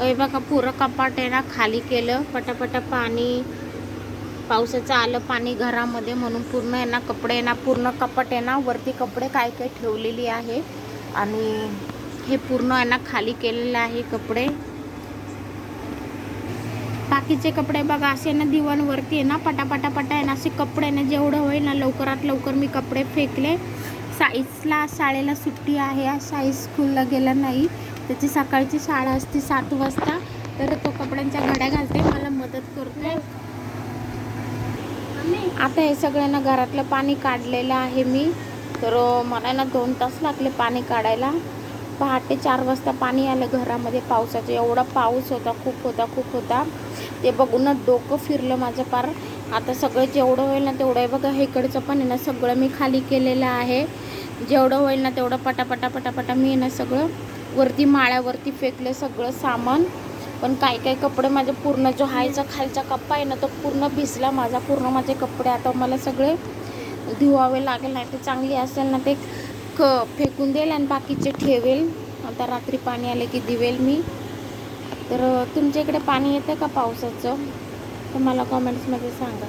हे बघा पुरं कपाट आहे ना खाली केलं पटापटा पाणी पावसाचं आलं पाणी घरामध्ये म्हणून पूर्ण आहे ना कपडे आहे ना पूर्ण कपाट आहे ना वरती कपडे काय काय ठेवलेली आहे. आणि हे पूर्ण आहे ना खाली केलेलं आहे कपडे. बाकीचे कपडे बघा असे ना दिवाणवरती आहे ना पटापटा पटा आहे ना असे कपडे ना जेवढं होईल ना लवकरात लवकर मी कपडे फेकले. साईजला शाळेला सुट्टी आहे साईज स्कूलला गेला नाही. त्याची सकाळची शाळा असते सात वाजता तर तो कपड्यांच्या घड्या घालते मला मदत करतोय. आता हे सगळ्यांना घरातलं पाणी काढलेलं आहे मी. तर मला ना दोन तास लागले पाणी काढायला. पहाटे चार वाजता पाणी आलं घरामध्ये पावसाचं. एवढा पाऊस होता खूप होता खूप होता. ते बघूनच डोकं फिरलं माझं पार आता सगळं जेवढं होईल ना तेवढं आहे बघा इकडचं पण आहे ना सगळं मी खाली केलेलं आहे. जेवढं होईल ना तेवढं पटापटा पटापटा मी आहे ना सगळं वरती माळ्यावरती फेकले सगळं सामान. पण काही काही कपडे माझे पूर्ण जो हायचा खालचा कप्पा आहे ना तो पूर्ण भिजला माझा. पूर्ण माझे कपडे आता मला सगळे धुवावे लागेल नाही तर चांगली असेल ना ते क फेकून देईल आणि बाकीचे ठेवेल. आता रात्री पाणी आले की दिवेल मी. तर तुमच्या इकडे पाणी येतं का पावसाचं? तर मला कमेंट्समध्ये सांगा.